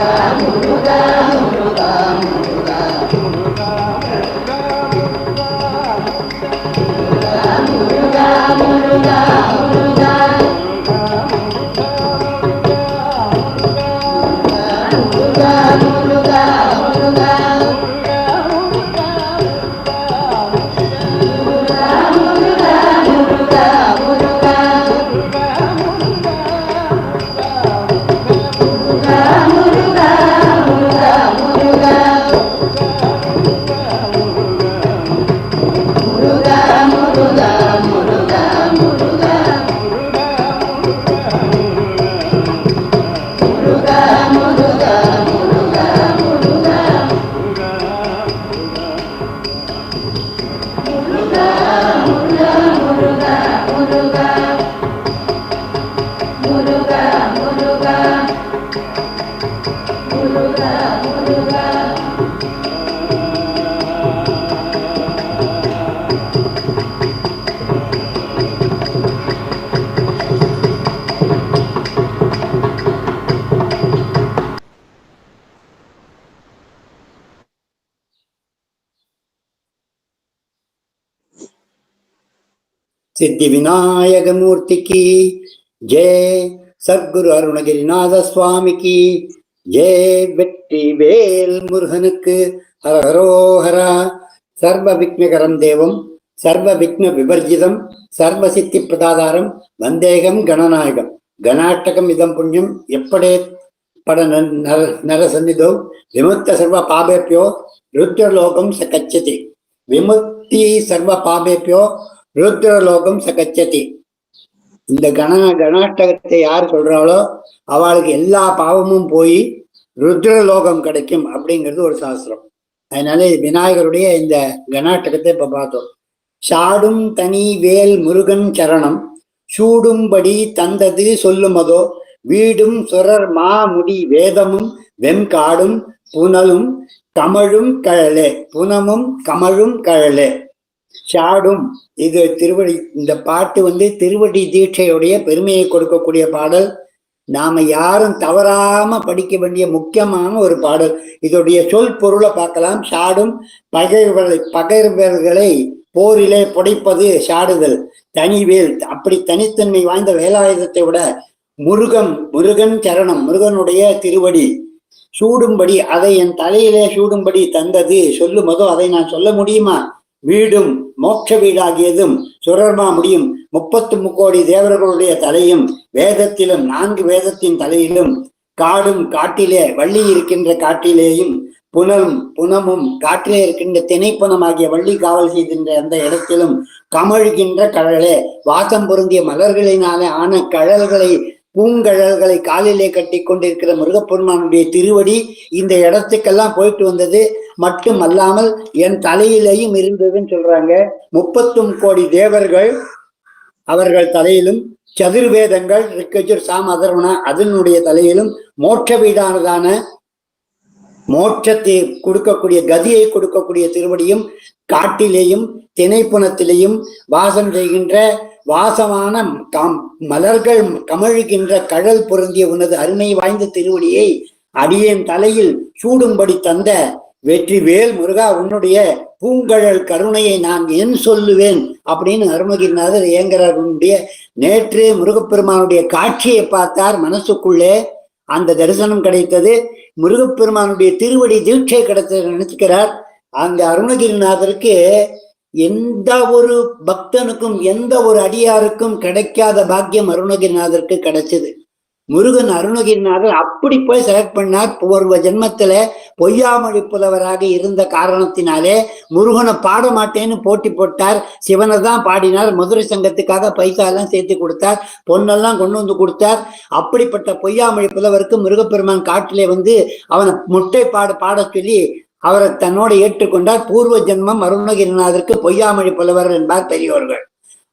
మురుగా మురుగా మురుగా சித்தி விநாயகமூர்த்திக்கு ஜெய் சத்குரு அருணகிரிநாத சுவாமிக்கு ஜெய் வெற்றி வேல் முருகனுக்கு ஹரஹரோஹரா. சர்வ விக்னகரம் தேவம் சர்வ விக்ன விவர்ஜிதம் சர்வ சித்தி பிரதாதாரம் வந்தேகம் கணநாயகம். கணாட்டகம் இதம் புண்ணியம் எப்படே பட நர நரசன்னிதோ விமுக்த சர்வ பாபேபியோ ருத்ரலோகம் ச கச்சதி. விமுக்தி சர்வ பாபேபியோ ருத்ரலோகம் சகச்சதி. இந்த கண கணாஷ்டகத்தை யார் சொல்றாளோ அவளுக்கு எல்லா பாவமும் போய் ருத்ரலோகம் கிடைக்கும் அப்படிங்கிறது ஒரு சாஸ்திரம். அதனால விநாயகருடைய இந்த கணாஷ்டகத்தை இப்ப பார்த்தோம். சாடும் தனி வேல் முருகன் சரணம் சூடும்படி தந்தது சொல்லுமதோ வீடும் சுரர் மாமுடி வேதமும் வெண்காடும் புனலும் கமழும் கழலே புனமும் கமழும் கழலே. சாடும். இது திருவடி இந்த பாட்டு வந்து திருவடி தீட்சையுடைய பெருமையை கொடுக்கக்கூடிய பாடல். நாம யாரும் தவறாம படிக்க வேண்டிய முக்கியமான ஒரு பாடல். இதோடைய சொல் பொருளை பார்க்கலாம். சாடும் பகைவர்களை பகைவர்களை போரிலே புடைப்பது சாடுதல். தனிவேல் அப்படி தனித்தன்மை வாய்ந்த வேலாயுதத்தை விட முருகன் முருகன் சரணம் முருகனுடைய திருவடி. சூடும்படி அதை என் தலையிலே சூடும்படி தந்தது. சொல்லுமதோ அதை நான் சொல்ல முடியுமா? வீடும் மோட்ச வீடாகியதும் சுரர்மா முடியும். முப்பத்து முக்கோடி தேவர்களுடைய தலையும் வேதத்திலும் நான்கு வேதத்தின் தலையிலும் காடும் காட்டிலே வள்ளி இருக்கின்ற காட்டிலேயும் புனம் புனமும் காற்றிலே இருக்கின்ற திணைப்புணமாகிய வள்ளி காவல் செய்கின்ற அந்த இடத்திலும் கமழ்கின்ற கழலே. வாசம் பொருந்திய மலர்களினாலே ஆன கழல்களை பூங்கழல்களை காலிலே கட்டி கொண்டிருக்கிற முருகப்பெருமானுடைய திருவடி இந்த இடத்துக்கெல்லாம் போயிட்டு வந்தது. மட்டும் அல்லாமல் என் தலையிலேயும் இருந்ததுன்னு சொல்றாங்க. முப்பத்தும் கோடி தேவர்கள் அவர்கள் தலையிலும் சதுர்வேதங்கள் ரிக்கஜுர் சாம் அதர்வனா அதனுடைய தலையிலும் மோட்ச வீடானதான மோட்சத்தை கொடுக்கக்கூடிய கதியை கொடுக்கக்கூடிய திருவடியும் காட்டிலேயும் திணைப்புணத்திலேயும் வாசம் செய்கின்ற வாசமான கம் மலர்கள் கமழுகின்ற கடல் பொருந்திய உனது அருமை வாய்ந்த திருவடியை அடியேன் தலையில் சூடும்படி தந்த வெற்றி வேல் முருகா உன்னுடைய பூங்கழல் கருணையை நான் என் சொல்லுவேன்? அப்படின்னு அருணகிரிநாதர் ஏங்கரார் உன்னுடைய நேற்று முருகப்பெருமானுடைய காட்சியை பார்த்தார் மனசுக்குள்ளே. அந்த தரிசனம் கிடைத்தது. முருகப்பெருமானுடைய திருவடி தீட்சை கிடைத்தது நினைச்சுக்கிறார். அந்த அருணகிரிநாதருக்கு எந்த ஒரு பக்தனுக்கும் எந்த ஒரு அடியாருக்கும் கிடைக்காத பாக்கியம் அருணகிரிநாதருக்கு கிடைச்சது. முருகன் அருணகிரிநாதர் அப்படி போய் செலக்ட் பண்ணார். பூர்வ ஜென்மத்துல பொய்யாமொழி புலவராக இருந்த காரணத்தினாலே முருகனை பாட மாட்டேன்னு போட்டி போட்டார். சிவனை தான் பாடினார். மதுரை சங்கத்துக்காக பைசா எல்லாம் சேர்த்து கொடுத்தார். பொண்ணெல்லாம் கொண்டு வந்து கொடுத்தார். அப்படிப்பட்ட பொய்யாமொழி புலவருக்கு முருகப்பெருமான் காட்டிலே வந்து அவனை முட்டை பாட பாட சொல்லி அவரை தன்னோடு ஏற்றுக்கொண்டார் பூர்வ ஜென்மம் அருணகிரிநாதருக்கு பொய்யாமொழி புலவர் என்பார் பெரியோர்கள்.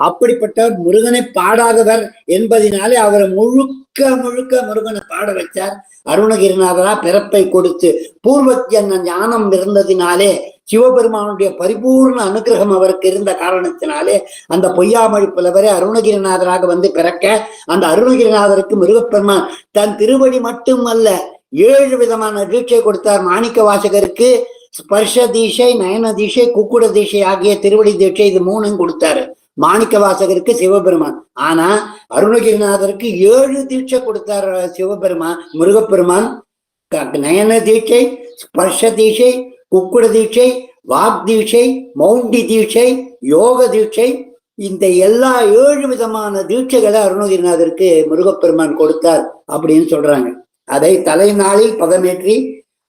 அப்படிப்பட்ட முருகனை பாடாதவர் என்பதினாலே அவரை முழுக்க முழுக்க முருகனை பாட வச்சார் அருணகிரிநாதரா பிறப்பை கொடுத்து. பூர்வ ஜன்ம ஞானம் இருந்ததினாலே சிவபெருமானுடைய பரிபூர்ண அனுகிரகம் அவருக்கு இருந்த காரணத்தினாலே அந்த பொய்யாமொழி புலவரே அருணகிரிநாதராக வந்து பிறக்க அந்த அருணகிரிநாதருக்கு முருகப்பெருமான் தன் திருவடி மட்டும் அல்ல ஏழு விதமான தீட்சை கொடுத்தார் மாணிக்க வாசகருக்கு. ஸ்பர்ஷ தீஷை நயன தீஷை குக்குட தீஷை ஆகிய திருவடி தீட்சை இது மூணும் கொடுத்தாரு மாணிக்க வாசகருக்கு சிவபெருமான். ஆனா அருணகிரிநாதருக்கு ஏழு தீட்சை கொடுத்தார் சிவபெருமான் முருகப்பெருமான். நயன தீட்சை ஸ்பர்ஷ தீட்சை குக்குட தீட்சை வாக் தீட்சை மௌண்டி தீட்சை யோக தீட்சை. இந்த எல்லா ஏழு விதமான தீட்சைகளை அருணகிரிநாதருக்கு முருகப்பெருமான் கொடுத்தார் அப்படின்னு சொல்றாங்க. அதை தலைநாளில் பதமேற்றி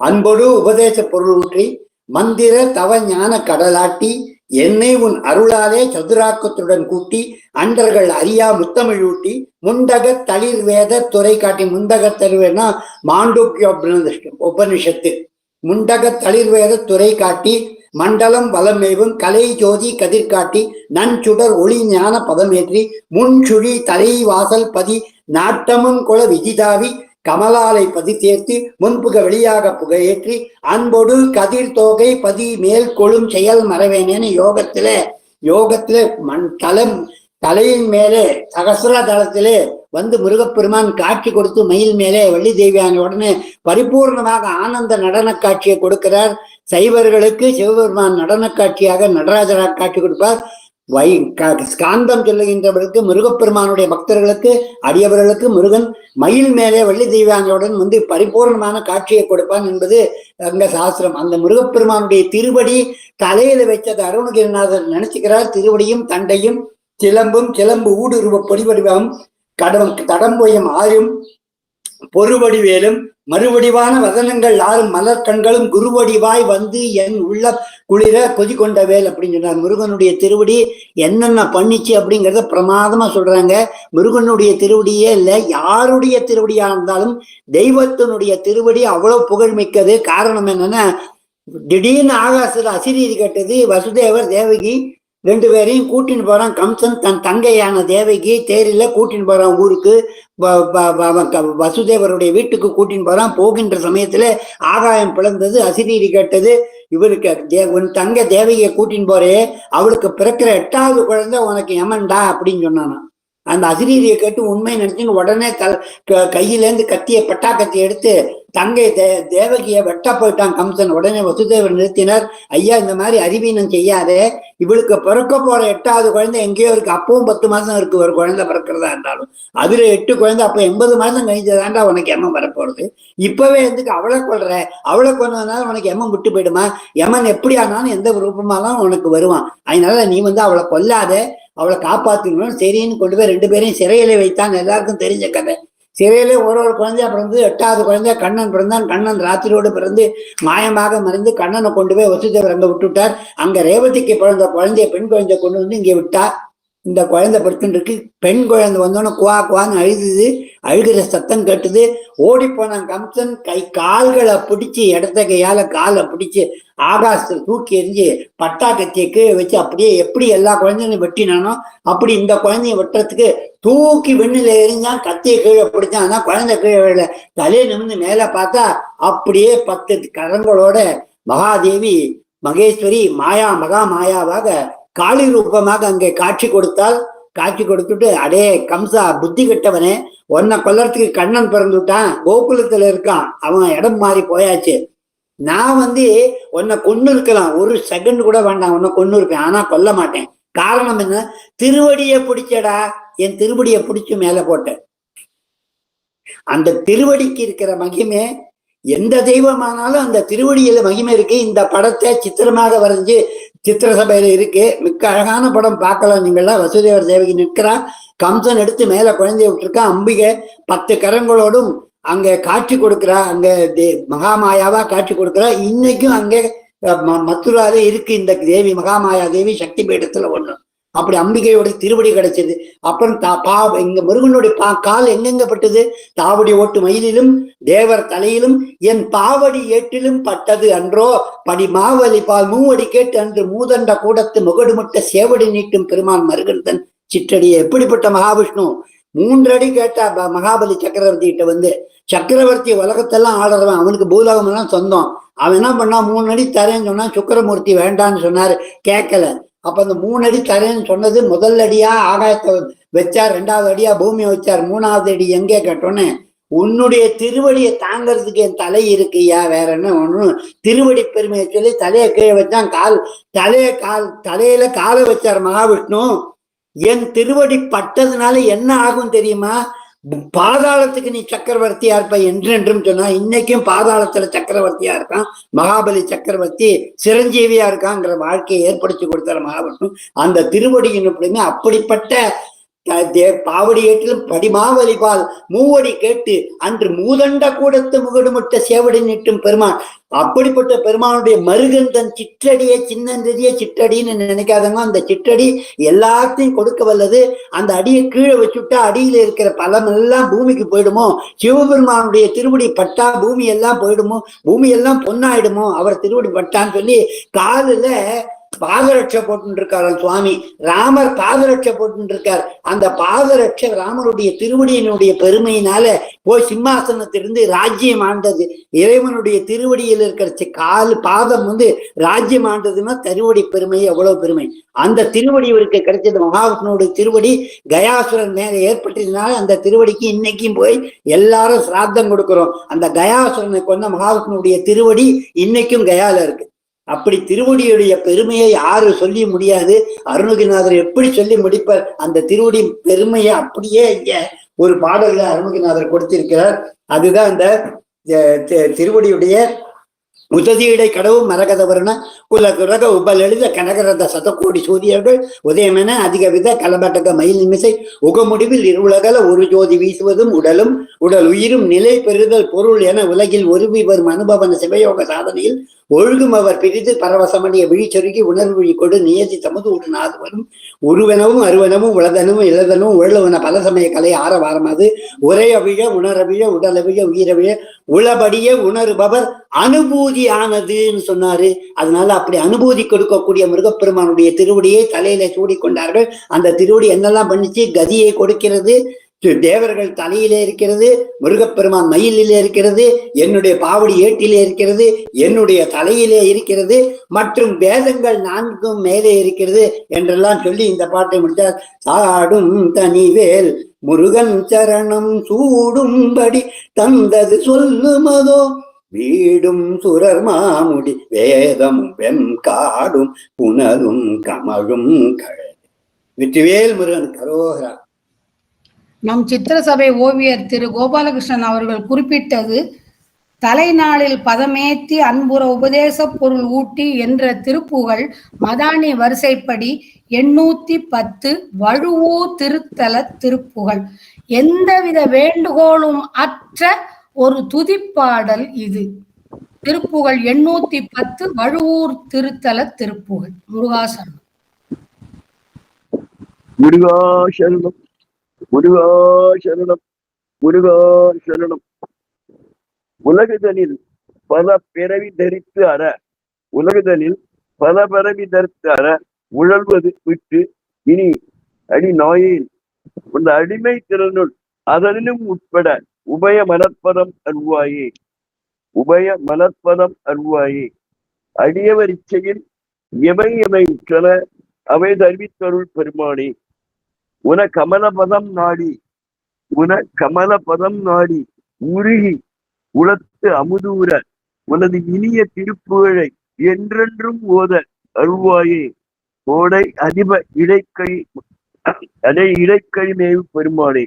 அன்பொடு உபதேச பொருள் ஊற்றி மந்திர தவ ஞான கடலாட்டி என்னை உன் அருளாலே சதுராக்கத்துடன் கூட்டி அண்டர்கள் அறியா முத்தமிழ் ஊட்டி முண்டக தளிர் வேத துறை காட்டி முண்டக தளிர்வேனா மாண்டூக்கிய உபனிஷத்து முண்டக தளிர் வேத துறை காட்டி மண்டலம் வலமேவும் கலை ஜோதி கதிர்காட்டி நன்சுடர் ஒளி ஞான பதமேற்றி முன்சுழி தலை வாசல் பதி நாட்டமும் குல விதிதாவி கமலாலை பதி தேர்த்து முன்புக வெளியாக புகையேற்றி அன்பொடு கதிர் தோகை பதி மேல் கொழும் செயல் மறவேனேன்னு யோகத்துல யோகத்துல மண் தலம் தலையின் மேலே சகசர தளத்திலே வந்து முருகப்பெருமான் காட்சி கொடுத்து மயில் மேலே வள்ளி தேவியான உடனே பரிபூர்ணமாக ஆனந்த நடன காட்சியை கொடுக்கிறார். சைவர்களுக்கு சிவபெருமான் நடன காட்சியாக நடராஜராக காட்சி கொடுப்பார். வை க- ஸ்காந்தம் சொல்லுகின்றவர்களுக்கு முருகப்பெருமானுடைய பக்தர்களுக்கு அடியவர்களுக்கு முருகன் மயில் மேலே வள்ளி தெய்வாங்கியுடன் வந்து பரிபூர்ணமான காட்சியை கொடுப்பான் என்பது அங்க சாஸ்திரம். அந்த முருகப்பெருமானுடைய திருவடி தலையில வைச்சது அருணகிரிநாதர் நினைச்சுக்கிறார். திருவடியும் தண்டையும் சிலம்பும் சிலம்பு ஊடுருவ பொடிவடிவம் கடம் தடம்பொயம் ஆயும் பொறுவடிவேலும் மறுவடிவான வதனங்கள் ஆறும் மலர் கண்களும் குருவடிவாய் வந்து என் உள்ள குளிர கொதி கொண்ட வேல் அப்படின்னு சொன்னார். முருகனுடைய திருவடி என்னென்ன பண்ணிச்சு அப்படிங்கிறத பிரமாதமா சொல்றாங்க. முருகனுடைய திருவடியே இல்லை யாருடைய திருவடியா இருந்தாலும் தெய்வத்தினுடைய திருவடி அவ்வளவு புகழ்மிக்கது. காரணம் என்னன்னா திடீர்னு ஆகாசத்துல அசிரீதி கட்டது வசுதேவர் தேவகி ரெண்டு பேரையும் கூட்டின்னு போகிறான் கம்சன் தன் தங்கையான தேவகி தேரில் கூட்டின்னு போகிறான் ஊருக்கு. வசுதேவருடைய வீட்டுக்கு கூட்டின்னு போகிறான் போகின்ற சமயத்தில் ஆகாயம் பிளந்தது அசிரீரி கேட்டது இவருக்கு தே உன் தங்க தேவகியை கூட்டின்னு போறே அவளுக்கு பிறக்கிற எட்டாவது குழந்தை உனக்கு எமன்டா அப்படின்னு சொன்னானா. அந்த அசிரீரியை கேட்டு உண்மை நினைச்சுன்னு உடனே தல் க- கையிலேருந்து கத்திய பட்டா கத்தி எடுத்து தங்கை தே தேவகியை வெட்ட போயிட்டான் கம்சன். உடனே வசுதேவர் நிறுத்தினார். ஐயா இந்த மாதிரி அறிவீனம் செய்யாதே. இவளுக்கு பிறக்க போற எட்டாவது குழந்தை எங்கேயோ இருக்கு. அப்பவும் பத்து மாசம் இருக்கு. ஒரு குழந்தை பிறக்கிறதா இருந்தாலும். அதுல எட்டு குழந்தை அப்ப எண்பது மாசம் கழிஞ்சதாண்டா உனக்கு எம்மன் வரப்போறது இப்பவே எதுக்கு அவளை கொள்ற அவளை கொண்டதுனால உனக்கு எம்மன் விட்டு போயிடுமா? எமன் எப்படி ஆனாலும் எந்த ரூபமாலும் உனக்கு வருவான். அதனால நீ வந்து அவளை கொல்லாத. அவளை காப்பாத்தணும். சரின்னு கொண்டு போய் ரெண்டு பேரையும் சிறையில வைத்தான் எல்லாருக்கும் தெரிஞ்ச கதை. சிறையிலே ஒரு ஒரு குழந்தையா பிறந்து எட்டாவது குழந்தை கண்ணன் பிறந்தான் கண்ணன் ராத்திரியோடு பிறந்து மாயமாக மறைந்து கண்ணனை கொண்டு போய் வசுதேவர் அங்க விட்டுட்டார் அங்க ரேவதிக்கு பிறந்த குழந்தைய பெண் குழந்தைய கொண்டு வந்து இங்க விட்டார். இந்த குழந்தை படுத்துட்டு பெண் குழந்தை வந்தோடனே குவா குவான்னு அழுதுது அழுகிற சத்தம் கேட்டுது. ஓடி போனான் கம்சன் கை கால்களை பிடிச்சி இடத்த கையால காலை பிடிச்சி ஆகாசத்தை தூக்கி எறிஞ்சு பட்டா கத்தியை கீழே வச்சு அப்படியே எப்படி எல்லா குழந்தையும் வெட்டினானோ அப்படி இந்த குழந்தைய வெட்டுறதுக்கு தூக்கி வெண்ணில எரிஞ்சான் கத்தியை கீழே பிடிச்சான். ஆனா குழந்தை கீழே தலையை நிமிந்து மேல பார்த்தா அப்படியே பத்து கரங்களோட மகாதேவி மகேஸ்வரி மாயா மகா மாயாவாக காளி ரூபமாக அங்கே காட்சி கொடுத்தால் காட்சி கொடுத்துட்டு அடே கம்சா புத்தி கெட்டவனே உன்னை கொல்லறதுக்கு கண்ணன் பிறந்துட்டான் கோகுலத்துல இருக்கான். அவன் இடம் மாறி போயாச்சு. நான் வந்து உன்னை கொன்னு இருக்கலாம் ஒரு செகண்ட் கூட வேண்டாம். உன்னை கொன்னு இருப்பேன் ஆனா கொல்ல மாட்டேன். காரணம் என்ன திருவடியை பிடிச்சடா. என் திருவடியை பிடிச்சி மேல போட்டேன். அந்த திருவடிக்கு இருக்கிற மகிமை எந்த தெய்வமானாலும் அந்த திருவடியில மகிமை இருக்கு. இந்த படத்தை சித்திரமாக வரைஞ்சு சித்திர சபையில இருக்கு. மிக்க அழகான படம் பார்க்கலாம் நீங்களாம் வசுதேவர் தேவகி நிற்கிறா கம்சன் எடுத்து மேல குழந்தைய விட்டுருக்கா அம்பிகை பத்து கரங்களோடும் அங்க காட்சி கொடுக்குறா அங்க மகாமாயாவா காட்சி கொடுக்குறா இன்னைக்கும் அங்கே மதுரால இருக்கு இந்த தேவி மகாமாயா தேவி சக்தி பீடத்துல ஒண்ணு. அப்படி அம்பிகையோட திருவடி கிடைச்சது. அப்புறம் தா பா இங்க முருகனுடைய பா கால் எங்கெங்க பட்டது? தாவடி ஓட்டு மயிலிலும் தேவர் தலையிலும் என் பாவடி ஏட்டிலும் பட்டது அன்றோ படி மாவலி பால் மூவடி கேட்டு அன்று மூதண்ட கூடத்து முகடுமுட்ட சேவடி நீட்டும் பெருமான் மருகந்தன் சிற்றடியை. எப்படிப்பட்ட மகாவிஷ்ணு? மூன்றடி கேட்டா மகாபலி சக்கரவர்த்தி கிட்ட வந்து சக்கரவர்த்தி உலகத்தெல்லாம் ஆடுறவன் அவனுக்கு பூலோகம் எல்லாம் சொந்தம். அவன் என்ன பண்ணா மூணு அடி தரேன்னு சொன்னா சுக்கரமூர்த்தி வேண்டான்னு சொன்னாரு கேட்கல அப்ப அந்த மூணு அடி தரேன்னு சொன்னது முதல் அடியா ஆகாயத்தை வச்சார் ரெண்டாவது அடியா பூமியை வச்சார் மூணாவது அடி எங்கே கேட்டோன்னே உன்னுடைய திருவடியை தாங்கிறதுக்கு என் தலை இருக்குய்யா வேற என்ன ஒன்றும் திருவடி பெருமையை சொல்லி தலையை கீழே வச்சான் கால் தலையை கால் தலையில காலை வச்சார் மகாவிஷ்ணு. என் திருவடி பட்டதுனால என்ன ஆகும் தெரியுமா? பாதாளத்துக்கு நீ சக்கரவர்த்தியா இருப்ப என்றென்றும் சொன்னா இன்னைக்கும் பாதாளத்துல சக்கரவர்த்தியா இருக்கான். மகாபலி சக்கரவர்த்தி சிரஞ்சீவியா இருக்காங்கிற வாழ்க்கையை ஏற்படுத்தி கொடுத்தார் மகாவிஷ்ணு. அந்த திருவடியின் எப்படியுமே அப்படிப்பட்ட பாவடி ஏற்றிலும் படிமாவலிபால் மூவடி கேட்டு அன்று மூதண்ட கூடத்து முகடுமுட்ட சேவடி நிட்டும் பெருமான். அப்படிப்பட்ட பெருமானுடைய மருகந்தன் சிற்றடியே சின்னந்ததியே சிற்றடின்னு நினைக்காதவங்க அந்த சிற்றடி எல்லாத்தையும் கொடுக்க வல்லது. அந்த அடியை கீழே வச்சுட்டா அடியில இருக்கிற பலம் எல்லாம் பூமிக்கு போயிடுமோ? சிவபெருமானுடைய திருவடி பட்டா பூமி எல்லாம் போயிடுமோ? பூமி எல்லாம் பொன்னாயிடுமோ? அவர் திருவடி பட்டான்னு சொல்லி காலில் பாதரட்சை போட்டுருக்கார் சுவாமி. ராமர் பாதரட்சை போட்டுருக்கார். அந்த பாதரட்சை ராமருடைய திருவடியினுடைய பெருமையினால போய் சிம்மாசனத்திலிருந்து ராஜ்யம் ஆண்டது. இறைவனுடைய திருவடியில் இருக்கிற கால் பாதம் வந்து ராஜ்யம் ஆண்டதுன்னா திருவடி பெருமை எவ்வளவு பெருமை. அந்த திருவடி இவருக்கு கிடைச்சது. மகாவிஷ்ணுடைய திருவடி கயாசுரன் மேல ஏற்பட்டதுனால அந்த திருவடிக்கு இன்னைக்கும் போய் எல்லாரும் சிராத்தம் கொடுக்கிறோம். அந்த கயாசுரனை கொண்ட மகாவிஷ்ணுடைய திருவடி இன்னைக்கும் கயால இருக்கு. அப்படி திருவடியுடைய பெருமையை யாரு சொல்லி முடியாது? அருணகிரிநாதர் எப்படி சொல்லி முடிப்பார்? அந்த திருவடி பெருமையை அப்படியே இங்க ஒரு பாடல்ல அருணகிரிநாதர் கொடுத்திருக்கிறார். அதுதான் அந்த திருவடியுடைய உததியடை கடவு மரகதவர்ண குல குரக உபலெழுத கனகரத சதக்கோடி சூரியர்கள் உதயமென அதிக வித கலபட்டக மயில் நிமிசை உகமுடிவில் இருளகல ஒரு ஜோதி வீசுவதும் உடலும் உடல் உயிரும் நிலை பெறுதல் பொருள் என உலகில் ஒருவி வரும் அனுபவன சிவயோக சாதனையில் ஒழுகும் அவர் பிரித்து பரவசமடைய விழிச்சொருகி உணர்வு விழி கொடு நியதி தமது உடனாது வரும் உருவனவும் அருவனவும் உளதனும் இளதனும் உழவன பல சமய கலை ஆரவாரமாது. உரையவிழ உணரவிழ உடலவிழ உயிரவிழ உளபடிய உணர்பவர் அனுபூதியானதுன்னு சொன்னாரு. அதனால அப்படி அனுபூதி கொடுக்கக்கூடிய முருகப்பெருமானுடைய திருவடியை தலையில சூடி கொண்டார்கள் அந்த திருவடி என்னெல்லாம் பண்ணிச்சு? கதியை கொடுக்கிறது தேவர்கள் தலையிலே இருக்கிறது முருகப்பெருமான் மயிலிலே இருக்கிறது என்னுடைய பாவடி ஏட்டிலே இருக்கிறது என்னுடைய தலையிலே இருக்கிறது மற்றும் வேதங்கள் நான்கும் மேலே இருக்கிறது என்றெல்லாம் சொல்லி இந்த பாட்டை முடித்தார். சாடும் தனிவேல் முருகன் சரணம் சூடும்படி தந்தது சொல்லுமதோ வீடும் சுரர் மாமுடி வேதம் வெம் காடும் கமழும் கழ வெற்றிவேல் முருகன் கரோகரா நம் சித்திரசபை ஓவியர் திரு கோபாலகிருஷ்ணன் அவர்கள் குறிப்பிட்டது தலைநாளில் பதமேத்தி அன்புற உபதேச பொருள் ஊட்டி என்ற திருப்புகழ் மதானி வரிசைப்படி எண்ணூத்தி பத்து வழுவூர் திருத்தல திருப்புகழ். எந்தவித வேண்டுகோளும் அற்ற ஒரு துதிப்பாடல் இது. திருப்புகழ் எண்ணூத்தி பத்து வழுவூர் திருத்தல திருப்புகழ். முருகாசனம் முருகாசனம் முருகா சரணம் முருகா சரணம். உலகுதனில் பல பிறவி தரித்து அற உலகுதனில் பல பிறவி தரித்து அற உழல்வது விட்டு இனி அடி நாயேன். உன் அடிமை திறனுள் அதனிலும் உட்பட உபய மலர்ப்பதம் அருவாயே உபய மலர்ப்பதம் அருவாயே அடியவர் இச்சையில் எவை எவை உற்றன அவை தருவித்தருள் பெருமானே. உன கமலபதம் நாடி உன கமலபதம் நாடி உருகி உளத்து அமுதூர உனது இனிய திருப்புகழை என்றென்றும் ஓத அருள்வாயே. கோடை அதிப இடைக்கழி அதே இடைக்கழி மேவு பெருமானே.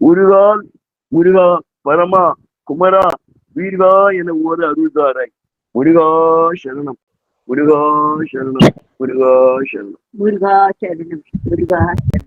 உருகால் முருகா பரமா குமரா வீர்கா என ஓத அருள்தாராய். முருகா சரணம் முருகா சரணம் முருகா சரணம். முருகா சரணம் முருகா சரணம்.